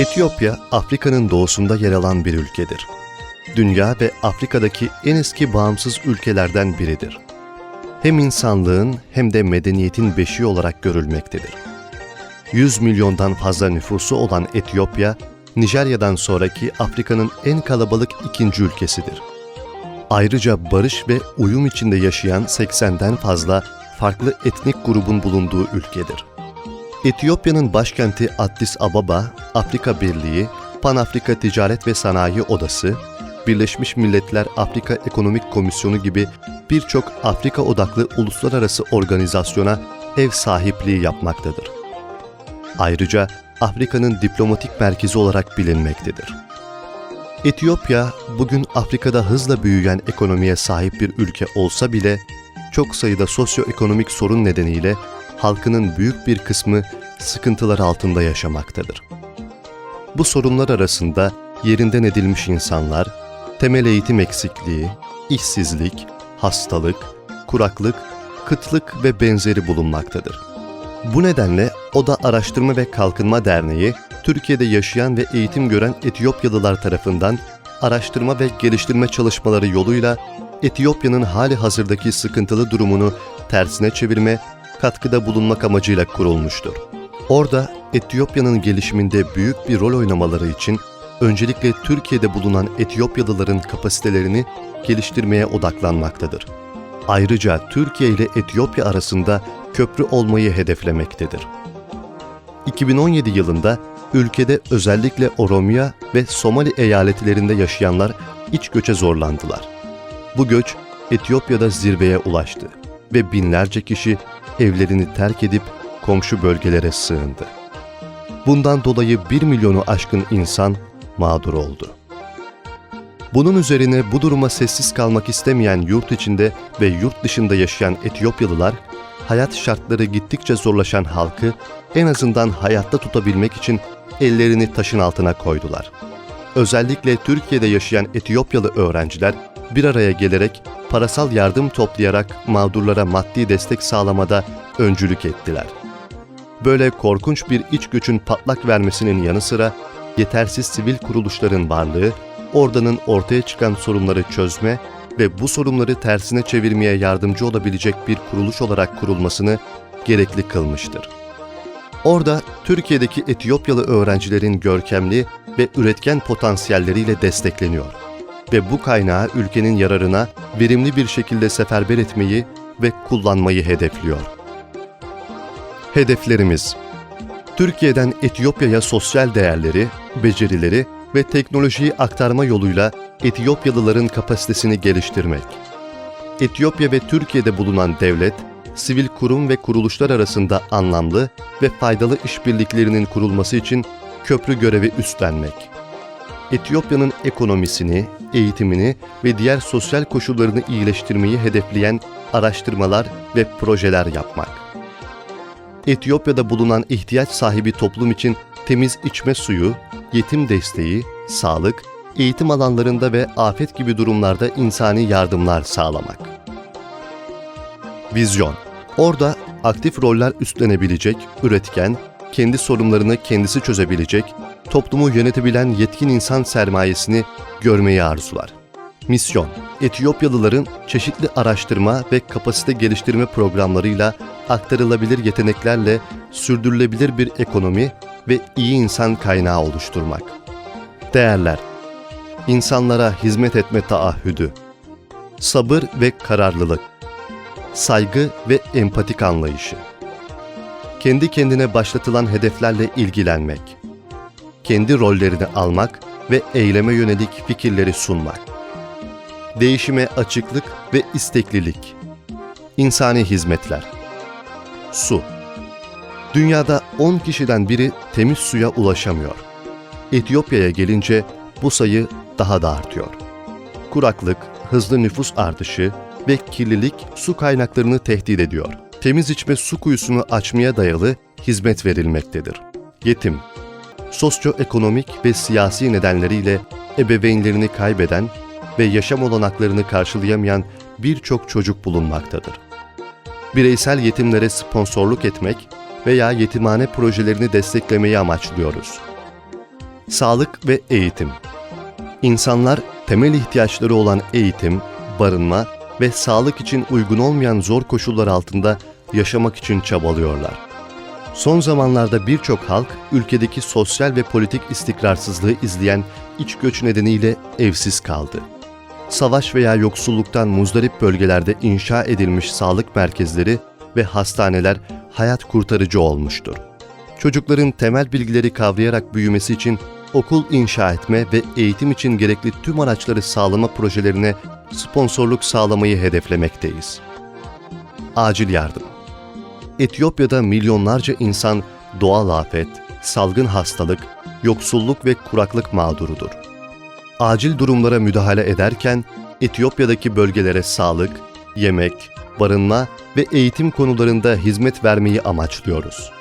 Etiyopya, Afrika'nın doğusunda yer alan bir ülkedir. Dünya ve Afrika'daki en eski bağımsız ülkelerden biridir. Hem insanlığın hem de medeniyetin beşiği olarak görülmektedir. 100 milyondan fazla nüfusu olan Etiyopya, Nijerya'dan sonraki Afrika'nın en kalabalık ikinci ülkesidir. Ayrıca barış ve uyum içinde yaşayan 80'den fazla farklı etnik grubun bulunduğu ülkedir. Etiyopya'nın başkenti Addis Ababa, Afrika Birliği, Pan-Afrika Ticaret ve Sanayi Odası, Birleşmiş Milletler Afrika Ekonomik Komisyonu gibi birçok Afrika odaklı uluslararası organizasyona ev sahipliği yapmaktadır. Ayrıca Afrika'nın diplomatik merkezi olarak bilinmektedir. Etiyopya, bugün Afrika'da hızla büyüyen ekonomiye sahip bir ülke olsa bile, çok sayıda sosyoekonomik sorun nedeniyle halkının büyük bir kısmı sıkıntılar altında yaşamaktadır. Bu sorunlar arasında yerinden edilmiş insanlar, temel eğitim eksikliği, işsizlik, hastalık, kuraklık, kıtlık ve benzeri bulunmaktadır. Bu nedenle ODA Araştırma ve Kalkınma Derneği, Türkiye'de yaşayan ve eğitim gören Etiyopyalılar tarafından araştırma ve geliştirme çalışmaları yoluyla Etiyopya'nın hali hazırdaki sıkıntılı durumunu tersine çevirme, katkıda bulunmak amacıyla kurulmuştur. Orada Etiyopya'nın gelişiminde büyük bir rol oynamaları için öncelikle Türkiye'de bulunan Etiyopyalıların kapasitelerini geliştirmeye odaklanmaktadır. Ayrıca Türkiye ile Etiyopya arasında köprü olmayı hedeflemektedir. 2017 yılında ülkede özellikle Oromya ve Somali eyaletlerinde yaşayanlar iç göçe zorlandılar. Bu göç Etiyopya'da zirveye ulaştı ve binlerce kişi evlerini terk edip komşu bölgelere sığındı. Bundan dolayı 1 milyonu aşkın insan mağdur oldu. Bunun üzerine bu duruma sessiz kalmak istemeyen yurt içinde ve yurt dışında yaşayan Etiyopyalılar, hayat şartları gittikçe zorlaşan halkı en azından hayatta tutabilmek için ellerini taşın altına koydular. Özellikle Türkiye'de yaşayan Etiyopyalı öğrenciler bir araya gelerek parasal yardım toplayarak mağdurlara maddi destek sağlamada öncülük ettiler. Böyle korkunç bir iç göçün patlak vermesinin yanı sıra yetersiz sivil kuruluşların varlığı, oradanın ortaya çıkan sorunları çözme ve bu sorunları tersine çevirmeye yardımcı olabilecek bir kuruluş olarak kurulmasını gerekli kılmıştır. Orada Türkiye'deki Etiyopyalı öğrencilerin görkemli ve üretken potansiyelleriyle destekleniyor ve bu kaynağı ülkenin yararına verimli bir şekilde seferber etmeyi ve kullanmayı hedefliyor. Hedeflerimiz Türkiye'den Etiyopya'ya sosyal değerleri, becerileri ve teknolojiyi aktarma yoluyla Etiyopyalıların kapasitesini geliştirmek. Etiyopya ve Türkiye'de bulunan devlet, sivil kurum ve kuruluşlar arasında anlamlı ve faydalı işbirliklerinin kurulması için köprü görevi üstlenmek. Etiyopya'nın ekonomisini, eğitimini ve diğer sosyal koşullarını iyileştirmeyi hedefleyen araştırmalar ve projeler yapmak. Etiyopya'da bulunan ihtiyaç sahibi toplum için temiz içme suyu, yetim desteği, sağlık, eğitim alanlarında ve afet gibi durumlarda insani yardımlar sağlamak. Vizyon Orada aktif roller üstlenebilecek, üretken, kendi sorunlarını kendisi çözebilecek, toplumu yönetebilen yetkin insan sermayesini görmeyi arzular. Misyon Etiyopyalıların çeşitli araştırma ve kapasite geliştirme programlarıyla aktarılabilir yeteneklerle sürdürülebilir bir ekonomi ve iyi insan kaynağı oluşturmak. Değerler İnsanlara hizmet etme taahhüdü, sabır ve kararlılık, saygı ve empatik anlayışı, kendi kendine başlatılan hedeflerle ilgilenmek, kendi rollerini almak ve eyleme yönelik fikirleri sunmak, değişime açıklık ve isteklilik, insani hizmetler, su. Dünyada 10 kişiden biri temiz suya ulaşamıyor. Etiyopya'ya gelince bu sayı daha da artıyor. Kuraklık, hızlı nüfus artışı ve kirlilik su kaynaklarını tehdit ediyor. Temiz içme su kuyusunu açmaya dayalı hizmet verilmektedir. Yetim, sosyoekonomik ve siyasi nedenleriyle ebeveynlerini kaybeden ve yaşam olanaklarını karşılayamayan birçok çocuk bulunmaktadır. Bireysel yetimlere sponsorluk etmek, veya yetimhane projelerini desteklemeyi amaçlıyoruz. Sağlık ve eğitim İnsanlar temel ihtiyaçları olan eğitim, barınma ve sağlık için uygun olmayan zor koşullar altında yaşamak için çabalıyorlar. Son zamanlarda birçok halk ülkedeki sosyal ve politik istikrarsızlığı izleyen iç göç nedeniyle evsiz kaldı. Savaş veya yoksulluktan muzdarip bölgelerde inşa edilmiş sağlık merkezleri ve hastaneler hayat kurtarıcı olmuştur. Çocukların temel bilgileri kavrayarak büyümesi için okul inşa etme ve eğitim için gerekli tüm araçları sağlama projelerine sponsorluk sağlamayı hedeflemekteyiz. Acil yardım Etiyopya'da milyonlarca insan doğal afet, salgın hastalık, yoksulluk ve kuraklık mağdurudur. Acil durumlara müdahale ederken Etiyopya'daki bölgelere sağlık, yemek, barınma ve eğitim konularında hizmet vermeyi amaçlıyoruz.